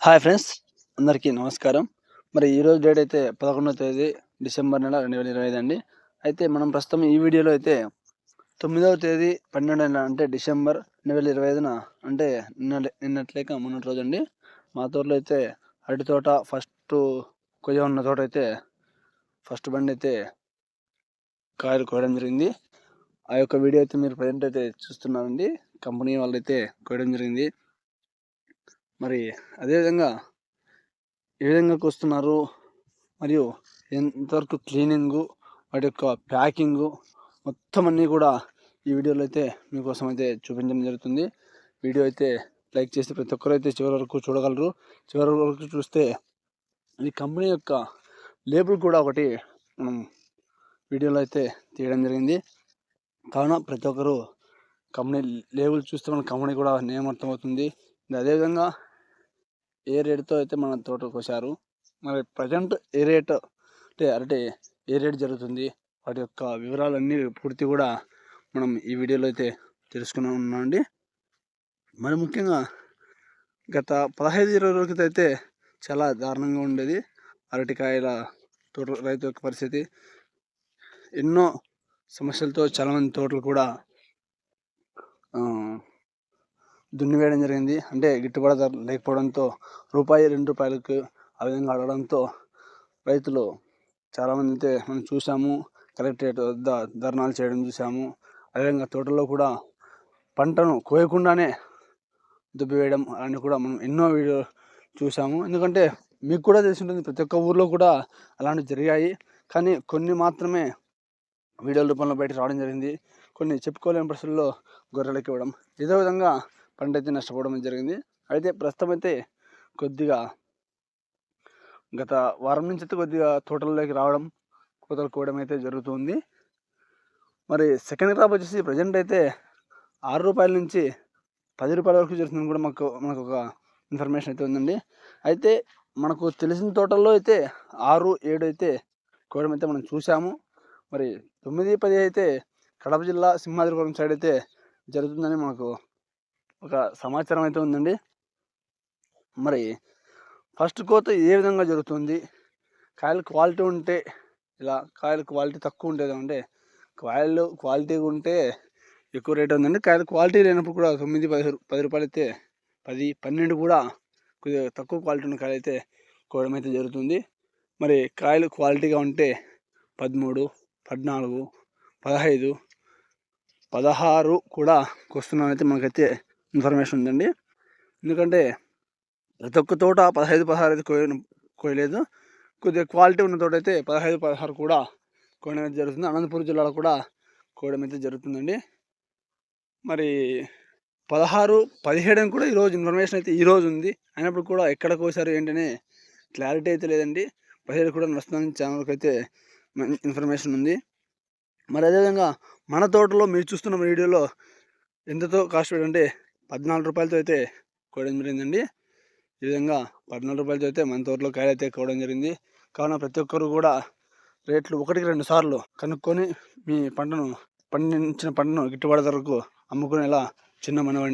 Hi friends అందరికీ నమస్కారం. మరి ఈరోజు డేట్ అయితే పదకొండవ తేదీ డిసెంబర్ నెల రెండు వేల ఇరవై ఐదు అండి. అయితే మనం ప్రస్తుతం ఈ వీడియోలో అయితే తొమ్మిదవ తేదీ పన్నెండు నెల అంటే డిసెంబర్ రెండు వేల ఇరవై ఐదున అంటే నిన్న నిన్నట్లేక మొన్నటి రోజు అండి. మా తోటలో అయితే అరటి తోట ఫస్ట్ కొయ్య ఉన్న తోట అయితే ఫస్ట్ బండి అయితే కాయలు కోయడం జరిగింది. ఆ యొక్క వీడియో అయితే మీరు ప్రజెంట్ అయితే చూస్తున్నారండి. కంపెనీ వాళ్ళు అయితే కోయడం జరిగింది. మరి అదేవిధంగా ఏ విధంగా వస్తున్నారు మరియు ఎంతవరకు క్లీనింగు వాటి యొక్క ప్యాకింగు మొత్తం అన్నీ కూడా ఈ వీడియోలో అయితే మీకోసం అయితే చూపించడం జరుగుతుంది. వీడియో అయితే లైక్ చేసి ప్రతి ఒక్కరు అయితే చివరి వరకు చూడగలరు. చివరి వరకు చూస్తే ఈ కంపెనీ యొక్క లేబుల్ కూడా ఒకటి మనం వీడియోలో అయితే తీయడం జరిగింది. కావున ప్రతి ఒక్కరు కంపెనీ లేబుల్ చూస్తే మన కంపెనీ కూడా నేమ్ అర్థమవుతుంది. అదేవిధంగా ఏ రేటుతో అయితే మన తోట కోసారు మరి ప్రజెంట్ ఏ రేట్ అంటే అరటి ఏ రేట్ జరుగుతుంది వాటి యొక్క వివరాలన్నీ పూర్తి కూడా మనం ఈ వీడియోలో అయితే తెలుసుకున్నాం ఉన్నామండి మరి ముఖ్యంగా గత పదహైదు ఇరవై రోజుల అయితే చాలా దారుణంగా ఉండేది. అరటికాయల తోట రైతు యొక్క పరిస్థితి. ఎన్నో సమస్యలతో చాలామంది తోటలు కూడా దున్నివేయడం జరిగింది. అంటే గిట్టుబాటు ధర లేకపోవడంతో రూపాయి రెండు రూపాయలకు ఆ విధంగా అడగడంతో రైతులు చాలామంది అయితే మనం చూసాము కలెక్టరేట్ వద్ద ధర్నాలు చేయడం చూసాము అదేవిధంగా తోటలో కూడా పంటను కోయకుండానే దుబ్బివేయడం అని కూడా మనం ఎన్నో వీడియో చూసాము ఎందుకంటే మీకు కూడా తెలిసి ఉంటుంది ప్రతి ఒక్క ఊర్లో కూడా అలాంటివి జరిగాయి. కానీ కొన్ని మాత్రమే వీడియోల రూపంలో బయట రావడం జరిగింది. కొన్ని చెప్పుకోలేని పరిస్థితుల్లో గొర్రెలకి ఇవ్వడం. ఇదే విధంగా పంట అయితే నష్టపోవడం జరిగింది. అయితే ప్రస్తుతం అయితే కొద్దిగా గత వారం నుంచి అయితే కొద్దిగా తోటల్లోకి రావడం కోతలు కోయడం అయితే జరుగుతుంది. మరి సెకండ్ క్రాప్ వచ్చేసి ప్రజెంట్ అయితే ఆరు రూపాయల నుంచి పది రూపాయల వరకు జరుగుతుంది కూడా మాకు మనకు ఒక ఇన్ఫర్మేషన్ అయితే ఉందండి. అయితే మనకు తెలిసిన తోటల్లో అయితే ఆరు ఏడు అయితే కోయడం అయితే మనం చూసాము మరి తొమ్మిది పది అయితే కడప జిల్లా సింహాద్రిపురం సైడ్ అయితే జరుగుతుందని మనకు ఒక సమాచారం అయితే ఉందండి. మరి ఫస్ట్ కోత ఏ విధంగా జరుగుతుంది? కాయలు క్వాలిటీ ఉంటే ఇలా కాయలు క్వాలిటీ తక్కువ ఉంటుంది అంటే కాయలు క్వాలిటీ ఉంటే ఎక్కువ రేట్ ఉందండి. కాయలు క్వాలిటీ లేనప్పుడు కూడా తొమ్మిది పది పది రూపాయలు అయితే పది పన్నెండు కూడా కొద్దిగా తక్కువ క్వాలిటీ ఉన్న కాయలు అయితే కోయడం అయితే జరుగుతుంది. మరి కాయలు క్వాలిటీగా ఉంటే పదమూడు పద్నాలుగు పదహైదు పదహారు కూడా కొస్తున్నానైతే మనకైతే ఇన్ఫర్మేషన్ ఉందండి. ఎందుకంటే ప్రతి ఒక్క తోట పదహైదు పదహారు అయితే కోయ కోయలేదు కొద్దిగా క్వాలిటీ ఉన్న తోట అయితే పదహైదు పదహారు కూడా కోయడం అయితే జరుగుతుంది. అనంతపురం జిల్లాలో కూడా కోయడం అయితే జరుగుతుందండి. మరి పదహారు పదిహేడు కూడా ఈరోజు ఇన్ఫర్మేషన్ అయితే ఈరోజు ఉంది. అయినప్పుడు కూడా ఎక్కడ కోసారు ఏంటనే క్లారిటీ అయితే లేదండి. పదిహేడు కూడా వస్తుందని ఛానల్కి అయితే ఇన్ఫర్మేషన్ ఉంది. మరి అదేవిధంగా మన తోటలో మీరు చూస్తున్న వీడియోలో ఎంతతో కాస్ట్ అంటే పద్నాలుగు రూపాయలతో అయితే కోయడం జరిగిందండి. ఈ విధంగా పద్నాలుగు రూపాయలతో అయితే మన తోటలో కాయలు అయితే కోవడం జరిగింది. కావున ప్రతి ఒక్కరు కూడా రేట్లు ఒకటికి రెండు సార్లు కనుక్కొని మీ పంటను పండించిన పంటను గిట్టుబాటు ధరకు అమ్ముకునేలా చిన్న మనవండి